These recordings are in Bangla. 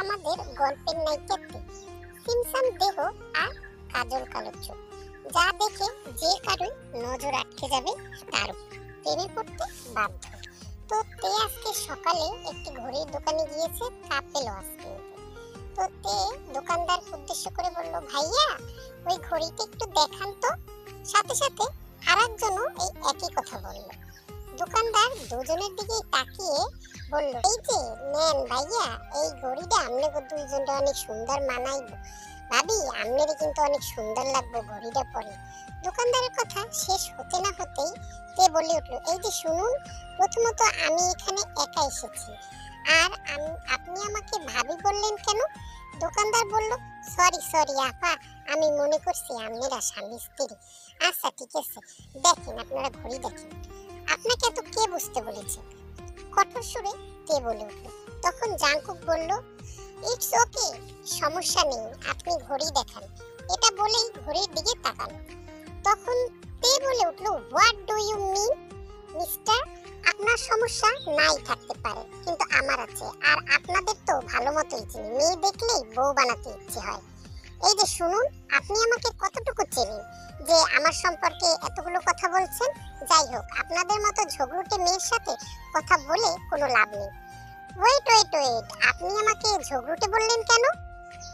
আমাদের গল্পের নায়িকাতে সিমসাম দেহ আর কাজল কালো চোখ যা দেখে যে কারোই নজর আটকে যাবে তার প্রেমে পড়তে বাধ্য। তো তে আজকে সকালে একটি ঘড়ির দোকানে গিয়েছে কাপেল ওয়াচ কিনতে। তো তে দোকানদার উদ্দেশ্য করে বলল, ভাইয়া, ওই ঘড়িটা একটু দেখান তো। সাথে সাথে আরেকজনও এই একই কথা বলল। দোকানদার দুজনের দিকে তাকিয়ে বলল, এই যে, নেন ভাইয়া, এই ঘড়িটা আপনাকে দুইজনটা অনেক সুন্দর মানাইব। ভাবি, আপনারই কিন্তু অনেক সুন্দর লাগবে ঘড়িটা পরে। দোকানদারের কথা শেষ হতে না হতেই তে বলে উঠল, এই যে শুনুন, প্রথমত আমি এখানে একা এসেছি। আর আপনি আমাকে ভাবি বললেন কেন? দোকানদার বলল, সরি সরি, আপা, আমি মনে করছি আপনারা স্বামী স্ত্রী। আচ্ছা ঠিক আছে, দেখেন, আপনারা ঘড়ি দেখেন। আপনাকে এত কে বুঝতে বলেছে? কঠোর সুরে তে বলে উঠল। তখন জাংকুক বলল ইটস ওকে সমস্যা নেই, আপনি ঘড়ি দেখান। এটা বলেই ঘড়ির দিকে তাকান তখন তে বলে উঠল what do you mean mister আপনার সমস্যা নাই থাকতে পারে, কিন্তু আমার আছে, আর আপনাদের তো ভালো মতোই চিনি মেয়ে দেখলেই বউ বানাতে ইচ্ছে হয়। এই যে শুনুন, আপনি আমাকে কতটুকু চেনেন যে আমার সম্পর্কে এতগুলো কথা বলছেন? যাই হোক, আপনাদের মতো ঝগড়ুটে মেয়ের সাথে কথা বলে কোনো লাভ নেই। ওয়েট ওয়েট ওয়েট আপনি আমাকে ঝগড়ুটে বললেন কেন?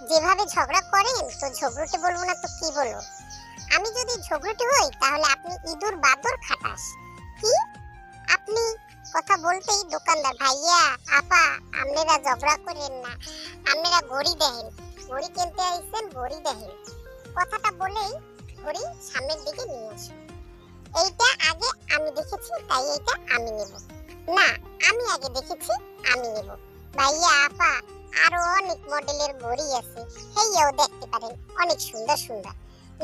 যেভাবে ঝগড়া করেন, তো ঝগড়ুটে বলব না তো কি বলব? আমি যদি ঝগড়ুটে হই, তাহলে আপনি ইঁদুর বাদর খাটাস। কি? আপনি কথা বলতেই দোকানদার, ভাইয়া, আপা, আপনারা ঝগড়া করেন না। আপনারা ঘড়ি দেখেন ঘড়ি কিনতে আইছেন, ঘড়ি দেখেন। কথাটা বলেই ঘড়ি সামনের দিকে নিয়ে আসুন এইটা আগে আমি দেখেছি, তাই এইটা আমি নেব। না, আমি আগে দেখেছি, আমি নেব। ভাইয়া, আপা, আরও অনেক মডেলের ঘড়ি আছে। হেইয়াও দেখতে পারেন, অনেক সুন্দর সুন্দর।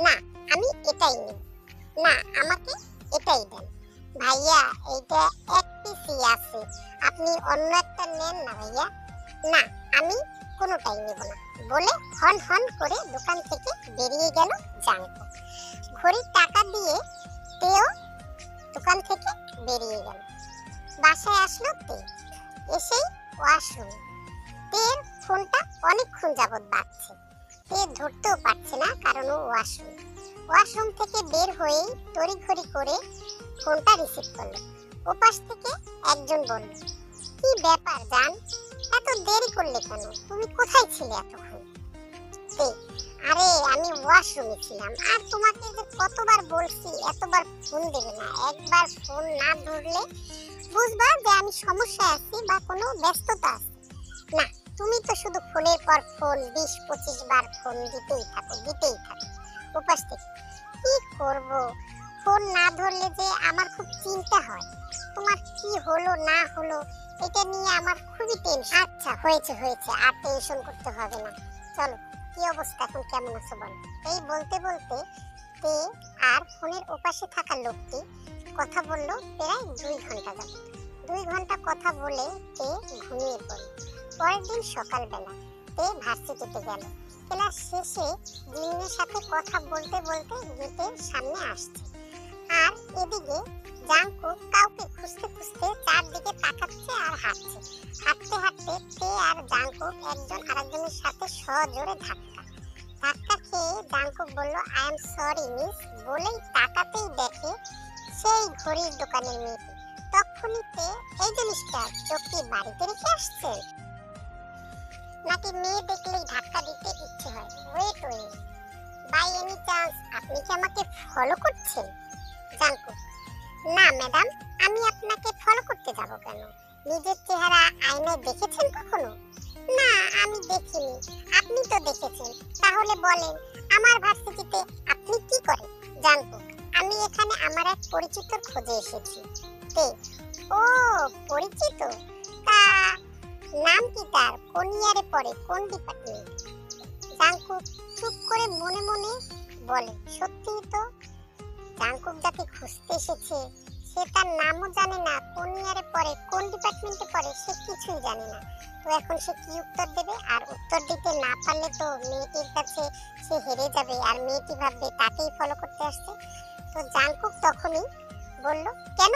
না, আমি এটাই নেব। না, আমাকে এটাই দেন। ভাইয়া, এইটা এক পিসই আছে। আপনি অন্য একটা নেন না ভাইয়া। না, আমি কোনোটাই নেব না। বলে হন হন করে দোকান থেকে বেরিয়ে গেল জাঙ্কু। ঘড়ির টাকা দিয়ে তেও দোকান থেকে বেরিয়ে গেল। বাসায় আসলো তে। এসেই ওয়াশরুম তের ফোনটা অনেকক্ষণ যাবত বাজছে। তে ধরতেও পারছে না কারণ ও ওয়াশরুম ওয়াশরুম থেকে বের হয়েই তড়িঘড়ি করে ফোনটা রিসিভ করল। ওপাশ থেকে একজন বলল, কি ব্যাপার জান? এত দেরি করলে কেন? তুমি কোথায় ছিলে এতক্ষণ? আরে আমি ওয়াশরুমে ছিলাম। আর তোমাকে যে কতবার বলছি, এতবার ফোন দেবে না। একবার ফোন না ধরলে বুঝবা যে আমি সমস্যায় আছি বা কোনো ব্যস্ততা না, তুমি তো শুধু ফোনের পর ফোন বিশ, পঁচিশ বার ফোন দিতেই থাকো দিতেই থাকো। উপাস থেকে। কি করব? ফোন না ধরলে যে আমার খুব চিন্তা হয়। তোমার কি হলো, না হলো এটা নিয়ে আমার খুবই টেনশন আচ্ছা হয়েছে হয়েছে। আর টেনশন করতে হবে না। চলো কি অবস্থা? এখন কেমন আছো বলো? এই বলতে বলতে তে আর ফোনের ওপাশে থাকা লোকটি কথা বলল প্রায় দুই ঘণ্টা যাবত দুই ঘণ্টা কথা বলে তে ঘুমিয়ে পড়ল পরের দিন সকালবেলা তে ভার্সিটিতে গেল। ক্লাস শেষে দিনের সাথে কথা বলতে বলতে গেটের সামনে আসছে। আর এদিকে সরি মিস বলেই তাকাতেই দেখে সেই ঘড়ির দোকানের মেয়েটি। তখনই তে এই জিনিসটা চোখটি বাড়িতে রেখে আসছে? নাকি মেয়ে দেখলেই ধাক্কা দিতে ইচ্ছে হয়? Wait wait by any chance আপনি কি আমাকে ফলো করছেন? জাঙ্কুক না ম্যাডাম আমি আপনাকে ফলো করতে যাব কেন? নিজের চেহারা আয়নায় দেখেছেন কখনো? না, আমি দেখিনি। আপনি তো দেখেছেন। তাহলে বলেন আমার ভার্সিটিতে আপনি কি করেন? জানব। আমি এখানে আমার এক পরিচিত খোঁজে এসেছি। তে, ও, পরিচিত? তা, নাম কি তার? কোন ইয়ারে পড়ে? কোন ডিপার্টমেন্ট জাংকুক চুপ করে মনে মনে বলে, সত্যিই তো? জাংকুক যাকে খুঁজতে এসেছে সে তার নামও জানে না, কোন ইয়ারে পড়ে, কোন ডিপার্টমেন্টে পড়ে, সে কিছুই জানে না। তো এখন সে কি উত্তর দেবে? আর উত্তর দিতে না পারলে তো মেয়েটির কাছে সে হেরে যাবে, আর মেয়েটি ভাববে তাকেই ফলো করতে আসছে। তো তখনই বলল, কেন?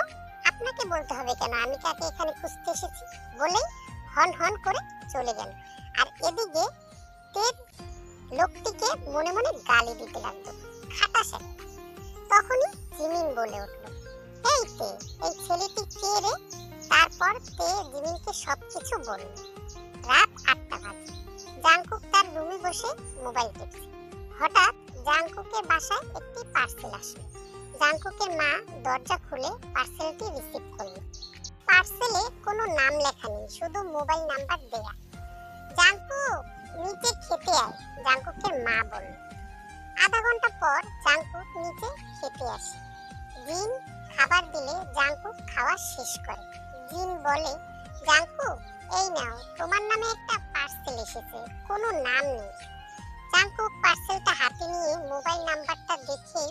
আপনাকে বলতে হবে কেন? আমি কাকে এখানে খুঁজতে এসেছি। বলেই হন হন করে চলে গেল। আর এদিকে লোকটিকে মনে মনে গালি দিতে খাটাসে তখনই জিমিন বলে উঠল এই তে, এই ছেলেটি কে রে তারপর তে জিমিনকে সবকিছু বলল। রাত আটটা বাজে। জাংকুক তার রুমে বসে মোবাইল টিপছে। হঠাৎ জাংকুকের বাসায় একটি পার্সেল আসলো। জাংকুকের মা দরজা খুলে পার্সেলটি রিসিভ করল। পার্সেলে কোনো নাম লেখা নেই, শুধু মোবাইল নাম্বার দেয়া। জাংকুক, নিচে খেতে আয়, জাংকুকের মা বলল। আধা ঘণ্টা পর জাংকুক নিচে খেতে আসে। জিন খাবার দিলে জাংকুক খাওয়া শেষ করে। জিন বলে, জাঙ্কু, এই নাও, তোমার নামে একটা পার্সেল এসেছে, কোনো নাম নেই। জাংকুক পার্সেলটা হাতে নিয়ে মোবাইল নাম্বারটা দেখেই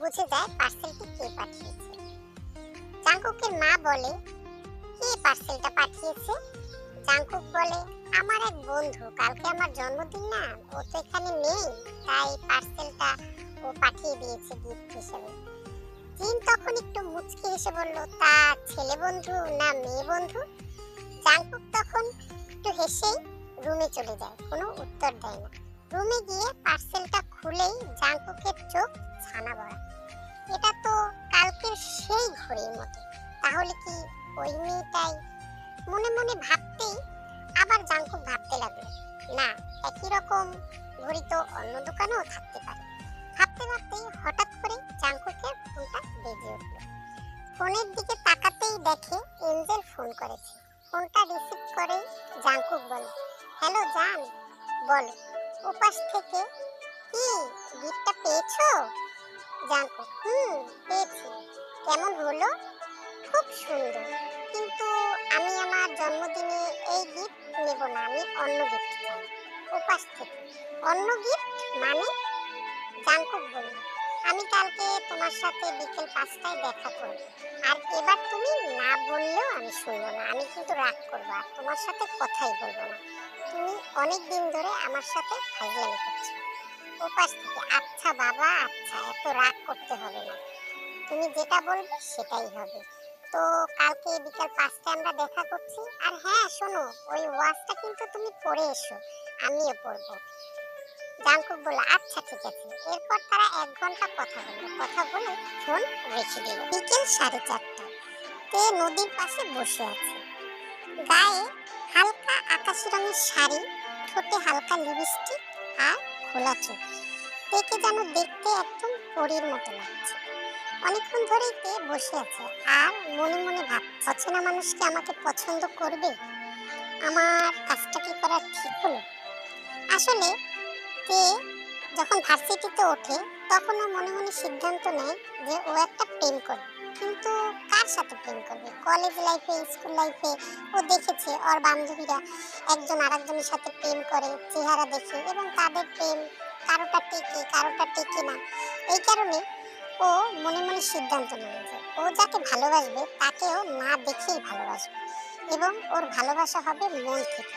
বুঝে যায় পার্সেলটি কে পাঠিয়েছে। জাংকুকের মা বলে, কে পার্সেলটা পাঠিয়েছে? জাংকুক বলে, আমার এক বন্ধু, কালকে আমার জন্মদিন না, ও তো এখানে নেই, তাই পার্সেলটা ও পাঠিয়ে দিয়েছে গিফট হিসেবে। জিন তখন একটু মুচকি হেসে বলল, তা ছেলে বন্ধু না মেয়ে বন্ধু? জাংকুক তখন একটু হেসেই রুমে চলে যায়, কোনো উত্তর দেয় না। রুমে গিয়ে পার্সেলটা খুলেই জাংকুকের চোখ ছানা বড়া। এটা তো কালকের সেই ঘড়ির মতো, তাহলে কি ওই মেয়েটাই? মনে মনে ভাবতেই আবার জাংকুক ভাবতে লাগল, না, একই রকম ঘড়ি তো অন্য দোকানেও থাকতে পারে। ভাবতে ভাবতেই হঠাৎ করে জাংকুকের ফোনটা বেজে উঠল। ফোনের দিকে তাকাতেই দেখে এঞ্জেল ফোন করেছে। ফোনটা রিসিভ করে জাংকুক বলে, হ্যালো, জান। বলো, ওপাশ থেকে কি গিফটটা পেয়েছ? জাংকুক হুম, পেয়েছি। কেমন হলো? খুব সুন্দর। কিন্তু আমি আমার জন্মদিনে এই গিফট নেব না, আমি অন্য গিফট চাই। উপাস থেকে। অন্য গিফট? মানে? জাংকুক বলল আমি কালকে তোমার সাথে বিকেল পাঁচটায় দেখা করব। আর এবার তুমি না বললেও আমি শুনব না। আমি কিন্তু রাগ করব আর তোমার সাথে কথাই বলব না। তুমি অনেক দিন ধরে আমার সাথে ফাইজলামি করছ। উপাস থেকে আচ্ছা বাবা আচ্ছা এত রাগ করতে হবে না। তুমি যেটা বলবে সেটাই হবে। তো কালকে বিকাল পাঁচটায় আমরা দেখা করছি। আর হ্যাঁ শোনো, ওই ওয়াচটা কিন্তু তুমি পরে এসো। আমিও পরবো জাংকুক বলল আচ্ছা ঠিক আছে। এরপর তারা এক ঘণ্টা কথা বলল। কথা বলে ফোন রেখে দিল। বিকেল সাড়ে চারটা। তে নদীর পাশে বসে আছে। গায়ে হালকা আকাশি রঙের শাড়ি, ঠোঁটে হালকা লিপস্টিক আর খোলা চোখ তেকে যেন দেখতে একদম পরীর মতো লাগছে। অনেকক্ষণ ধরেই তে বসে আছে। আর মনে মনে ভাবছে, অচেনা মানুষ কি আমাকে পছন্দ করবে? আমার কাজটা কি করা ঠিক হলো? আসলে তে যখন ভার্সিটিতে ওঠে, তখন ও মনে মনে সিদ্ধান্ত নেয় যে ও একটা প্রেম করবে। কিন্তু কার সাথে প্রেম করবে? কলেজ লাইফে, স্কুল লাইফে ও দেখেছে, ওর বান্ধবীরা একজন আরেকজনের সাথে প্রেম করে, চেহারা দেখে এবং তাদের প্রেম কারোটা টেকে কারোটা টেকে না। এই কারণে ও মনে মনে সিদ্ধান্ত নিল যে ও যাকে ভালোবাসবে তাকেও না দেখেই ভালোবাসবে এবং ওর ভালোবাসা হবে মন থেকে।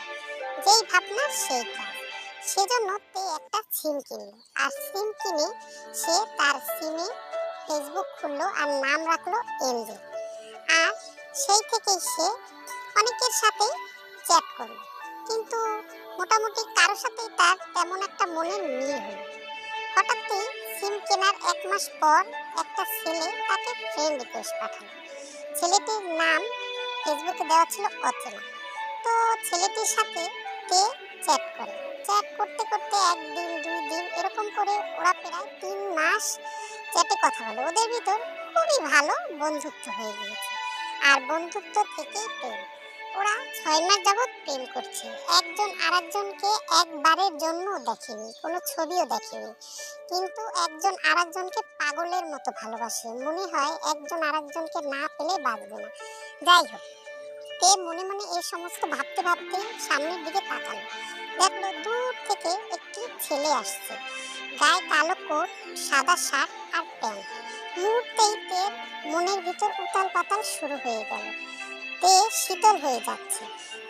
যেই ভাবনা সেই কাজ সেজন্য তে একটা সিম কিনলো আর সিম কিনে সে তার সিমে ফেসবুক খুললো আর নাম রাখল এনজেল আর সেই থেকেই সে অনেকের সাথে চ্যাট করল। কিন্তু মোটামুটি কারোর সাথেই তার তেমন একটা মনের মিল হলো হঠাৎই সিম কেনার এক মাস পর একটা ছেলে তাকে ফ্রেন্ড রিকোয়েস্ট পাঠালো। ছেলেটির নাম ফেসবুকে দেওয়া ছিল অচেনা। তো ছেলেটির সাথে তে চ্যাট করে। চ্যাট করতে করতে একদিন, দুই দিন এরকম করে ওরা প্রায় তিন মাস চ্যাটে কথা বলে। ওদের ভিতর খুবই ভালো বন্ধুত্ব হয়ে গিয়েছে। আর বন্ধুত্ব থেকেই প্রেম। ওরা ছয় মাস যাবৎ প্রেম করছে। একজন আরেকজনকে একবারের জন্য দেখেনি, কোনো ছবিও দেখেনি। কিন্তু একজন আরেকজনকে পাগলের মতো ভালোবাসে। মনে হয় একজন আরেকজনকে না পেলে বাঁচবে না। যাই হোক তে মনে মনে এই সমস্ত ভাবতে ভাবতে সামনের দিকে তাকালো। দেখল দূর থেকে একটি ছেলে আসছে। গায়ে কালো কোট, সাদা শার্ট আর প্যান্ট। মুহূর্তেই তের মনের ভিতর উতাল পাতাল শুরু হয়ে গেল। তে শীতল হয়ে যাচ্ছে,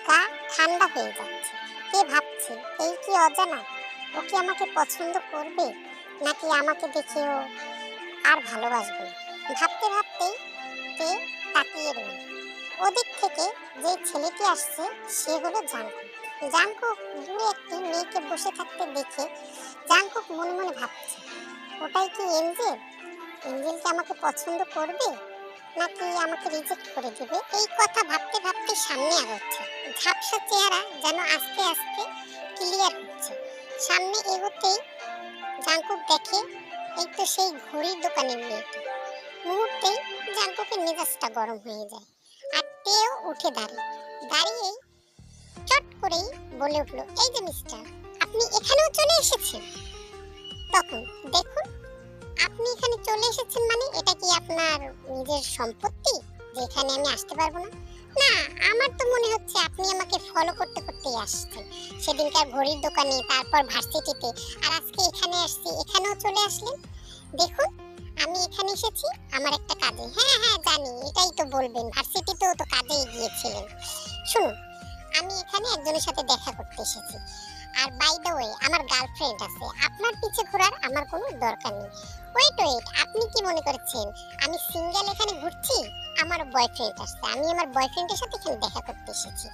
গা ঠান্ডা হয়ে যাচ্ছে। কে ভাবছে, এই কি অজানা? ও কি আমাকে পছন্দ করবে? নাকি আমাকে দেখে ও আর ভালোবাসবে ভাবতে ভাবতেই তে তাকিয়ে রইল। ওদিক থেকে যে ছেলেটি আসছে, সে হলো জানকুক। জাংকুক দূরে একটি মেয়েকে বসে থাকতে দেখে জাংকুক মনে মনে ভাবছে, ওটাই কি এঞ্জেল? এঞ্জেল কি আমাকে পছন্দ করবে? নাকি আমাকে রিজেক্ট করে দিবে? এই কথা ভাবতে ভাবতে সামনে আগাচ্ছে ঝাপসা চেহারা যেন আস্তে আস্তে ক্লিয়ার হচ্ছে। সামনে এগোতেই জাংকুক দেখে এই তো সেই ঘড়ির দোকানের মেয়েটি। মুহূর্তেই জাংকুকের মেজাজটা গরম হয়ে যায়। উঠে দাঁড়িয়ে দাঁড়িয়েই চট করেই বলে উঠল, এই যে মিস্টার আপনি এখানেও চলে এসেছেন? তখন দেখুন, আপনি এখানে চলে এসেছেন মানে এটা কি আপনার নিজের সম্পত্তি, যে এখানে আমি আসতে পারব না? না, আমার তো মনে হচ্ছে আপনি আমাকে ফলো করতে করতেই আসছেন। সেদিনকার ঘড়ির দোকানে, তারপর ভার্সিটিতে, আর আজকে এখানে আসছি, এখানেও চলে আসলেন? দেখুন আমি এখানে এসেছি, আমার একটা কাজে। হ্যাঁ হ্যাঁ জানি, এটাই তো বলবেন ভার্সিটিতেও তো কাজেই গিয়েছিলেন। শুনুন, আমি এখানে একজনের সাথে দেখা করতে এসেছি। আর বাই দ্য ওয়ে আমার গার্লফ্রেন্ড আছে। আপনার পিছে ঘোরার আমার কোনো দরকার নেই। ওয়েট ওয়েট আপনি কি মনে করেছেন, আমি সিঙ্গেল এখানে ঘুরছি? আমার বয়ফ্রেন্ড আসছে, আমি আমার বয়ফ্রেন্ডের সাথে এখানে দেখা করতে এসেছি।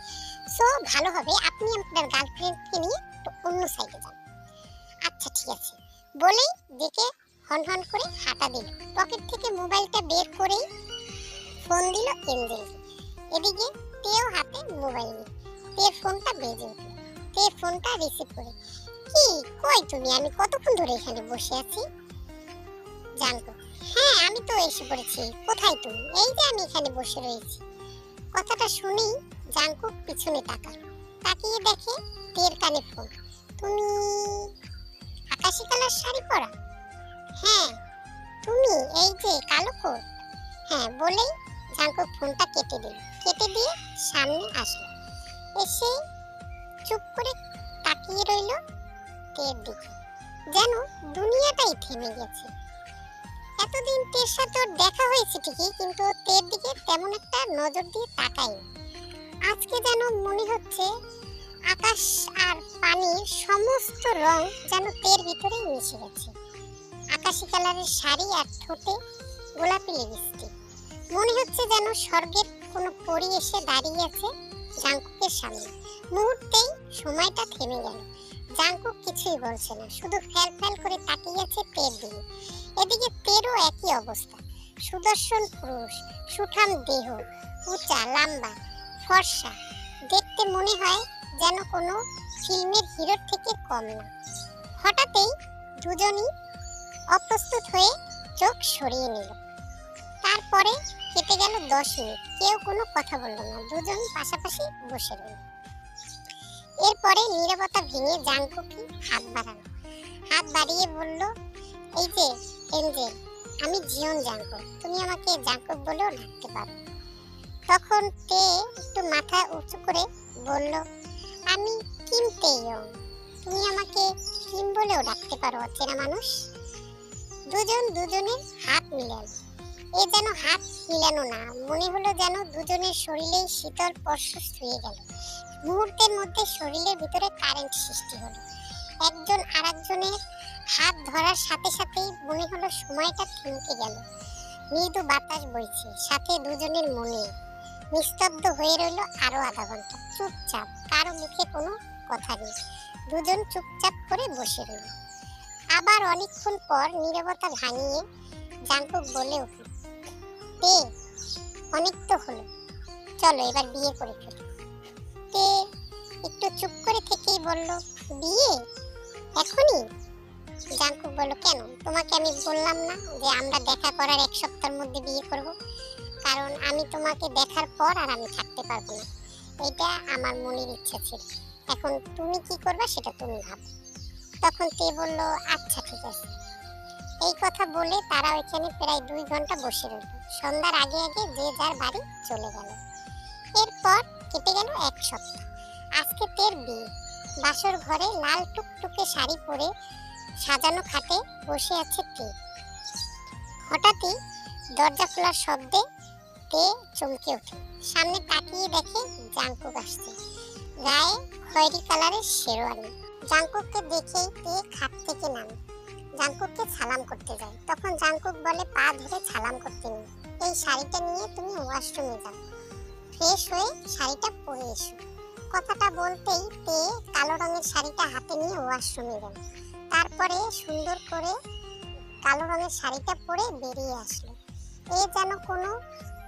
সো ভালো হবে, আপনি আপনার গার্লফ্রেন্ডকে নিয়ে অন্য সাইডে যান। আচ্ছা ঠিক আছে। বলেই দিকে হন হন করে হাঁটা দিল। পকেট থেকে মোবাইলটা বের করেই ফোন দিল এঞ্জেলকে এদিকে তেও হাতে মোবাইল নিয়ে তের ফোনটা বেজে উঠল। তে ফোনটা রিসিভ করে, কি, কই তুমি? আমি কতক্ষণ ধরে এখানে বসে আছি? জানতো হ্যাঁ আমি তো এসে পড়েছি। কোথায় তুমি? এই যে আমি এখানে বসে রয়েছি। কথাটা শুনেই জাঙ্কুক পিছনে তাকাল। তাকিয়ে দেখে তের কানে ফোন, তুমি আকাশি কালার শাড়ি পরা? হ্যাঁ তুমি এই যে কালো কোট হ্যাঁ বলেই জাঙ্কুক ফোনটা কেটে দিল। কেটে দিয়ে সামনে আসলো। এসে চুপ করে তাকিয়ে রইল তের দিকে। যেন দুনিয়াটাই থেমে গেছে। এতদিন তের সাথে ওর দেখা হয়েছে ঠিকই, কিন্তু তের দিকে তেমন একটা নজর দিয়ে তাকায়নি। আজকে যেন মনে হচ্ছে আকাশ আর পানির সমস্ত রং যেন তের ভিতরে মিশে গেছে। আকাশি কালারের শাড়ি আর ঠোঁটে গোলাপি লিপস্টিক মনে হচ্ছে যেন স্বর্গের কোনো পরি এসে দাঁড়িয়ে আছে জাঙ্কুকের সামনে। মুহূর্তেই সময়টা থেমে গেল। জাঙ্কুক কিছুই বলছে না, শুধু ফ্যাল ফ্যাল করে তাকিয়ে আছে তের দিকে। এদিকে তেরও একই অবস্থা। সুদর্শন পুরুষ, সুঠাম দেহ, উঁচা, লম্বা, ফর্সা। দেখতে মনে হয় যেন কোনো ফিল্মের হিরোর থেকে কম না। হঠাৎই দুজনই অপ্রস্তুত হয়ে চোখ সরিয়ে নিল। তারপরে কেটে গেল দশ মিনিট। কেউ কোনো কথা বলল না। দুজন পাশাপাশি বসে রইল। এরপরে নীরবতা ভেঙে জাংকুকি হাত বাড়ালো। হাত বাড়িয়ে বলল, এই যে এঞ্জেল আমি জিয়ন জাংকুক তুমি আমাকে জাংকুক বলেও ডাকতে পারো। তখন তে একটু মাথা উঁচু করে বলল, আমি কিম তেইয়ং তুমি আমাকে কিম বলেও ডাকতে পারো, অচেনা মানুষ। দুজন দুজনের হাত মিলাল এ যেন হাত মিলানো না, মনে হলো যেন দুজনের শরীরেই শীতল স্পর্শ ছুঁয়ে গেল। মুহূর্তের মধ্যে শরীরের ভিতরে কারেন্ট সৃষ্টি হলো। একজন আরেকজনের হাত ধরার সাথে সাথেই মনে হলো সময়টা থমকে গেল। মৃদু বাতাস বইছে, সাথে দুজনের মনে। নিস্তব্ধ হয়ে রইল আরও আধা ঘণ্টা। চুপচাপ, কারও মুখে কোনো কথা নেই। দুজন চুপচাপ করে বসে রইল। আবার অনেকক্ষণ পর নীরবতা ভাঙিয়ে জাঙ্কুক বলে উঠল, তে, অনেক তো হলো। চলো এবার বিয়ে করে ফেলি। তে একটু চুপ করে থেকেই বলল, বিয়ে? এখনই? জাঙ্কুক বলল, কেন? তোমাকে আমি বললাম না যে আমরা দেখা করার এক সপ্তাহের মধ্যে বিয়ে করব। কারণ আমি তোমাকে দেখার পর আর আমি থাকতে পারব না। এটা আমার মনের ইচ্ছা ছিল। এখন তুমি কি করবে সেটা তুমি ভাবো। তখন তে বলল আচ্ছা ঠিক আছে। এই কথা বলে তারা ওইখানে প্রায় দুই ঘণ্টা বসে রইল। সন্ধ্যার আগে আগে যে যার বাড়ি চলে গেল। এরপর কেটে গেল এক সপ্তাহ। আজকে তের বিয়ে। বাসর ঘরে লাল টুকটুকে শাড়ি পরে সাজানো খাটে বসে আছে তে হঠাৎই দরজা খোলার শব্দে তে চমকে ওঠে। সামনে তাকিয়ে দেখে জাঙ্কুক আসছে। গায়ে খয়েরি কালারের শেরওয়ানি। জাঙ্কুককে দেখেই তে খাট থেকে নামে। জাঙ্কুককে সালাম করতে যায়। তখন জাঙ্কুক বলে, পা ধরে সালাম করতে নেই এই শাড়িটা নিয়ে তুমি ওয়াশরুমে যাও। ফ্রেশ হয়ে শাড়িটা পরে এসো। কথাটা বলতেই তে কালো রঙের শাড়িটা হাতে নিয়ে ওয়াশরুমে গেল। তারপরে সুন্দর করে কালো রঙের শাড়িটা পরে বেরিয়ে আসলো। এ যেন কোনো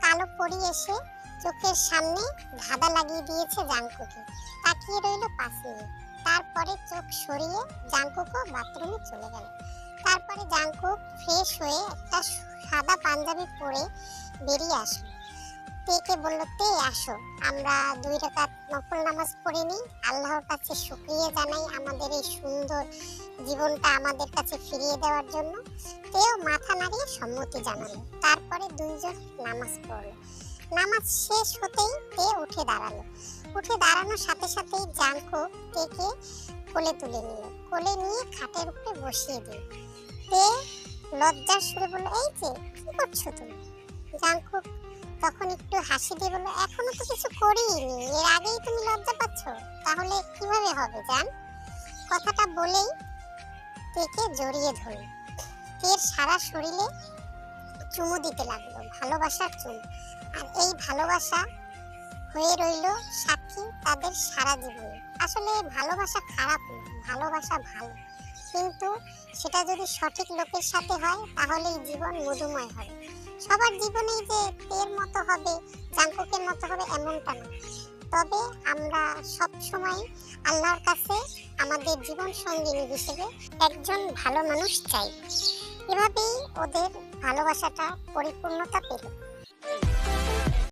কালো পরি এসে চোখের সামনে ধাঁধা লাগিয়ে দিয়েছে জাঙ্কুকে তাকিয়ে রইল পাশে তারপরে চোখ সরিয়ে জাঙ্কুকও বাথরুমে চলে গেল। তারপরে জাঙ্কুক ফ্রেশ হয়ে একটা সাদা পাঞ্জাবি পরে বেরিয়ে আসলো। তেকে বলল, তে, আসো। আমরা দুই রাকাত নফল নামাজ পড়ে নিই। আল্লাহর কাছে শুকরিয়া জানাই আমাদের এই সুন্দর জীবনটা আমাদের কাছে ফিরিয়ে দেওয়ার জন্য। তেও মাথা নাড়িয়ে সম্মতি জানালো। তারপরে দুইজন নামাজ পড়ল। নামাজ শেষ হতেই তে উঠে দাঁড়াল। উঠে দাঁড়ানোর সাথে সাথেই জাঙ্কু তেকে কোলে তুলে নিল। কোলে নিয়ে খাটের উপরে বসিয়ে দিল। তে লজ্জার সুরে বলল, এই যে, কি করছ তুমি? জাঙ্কুক তখন একটু হাসি দিয়ে বলল, এখনও তো কিছু করিনি। এর আগেই তুমি লজ্জা পাচ্ছ। তাহলে কীভাবে হবে, জান? কথাটা বলেই তেকে জড়িয়ে ধরল। তের সারা শরীরে চুমু দিতে লাগল, ভালোবাসার চুমু। আর এই ভালোবাসা হয়ে রইল সাক্ষী তাদের সারা জীবনে। আসলে ভালোবাসা খারাপ না, ভালোবাসা ভালো। কিন্তু সেটা যদি সঠিক লোকের সাথে হয়, তাহলেই জীবন মধুময় হবে। সবার জীবনেই যে তের মতো হবে, জাঙ্কুকের মতো হবে, এমনটা না। তবে আমরা সব সময় আল্লাহর কাছে আমাদের জীবন সঙ্গিনী হিসেবে একজন ভালো মানুষ চাই। এভাবেই ওদের ভালোবাসাটা পরিপূর্ণতা পেল।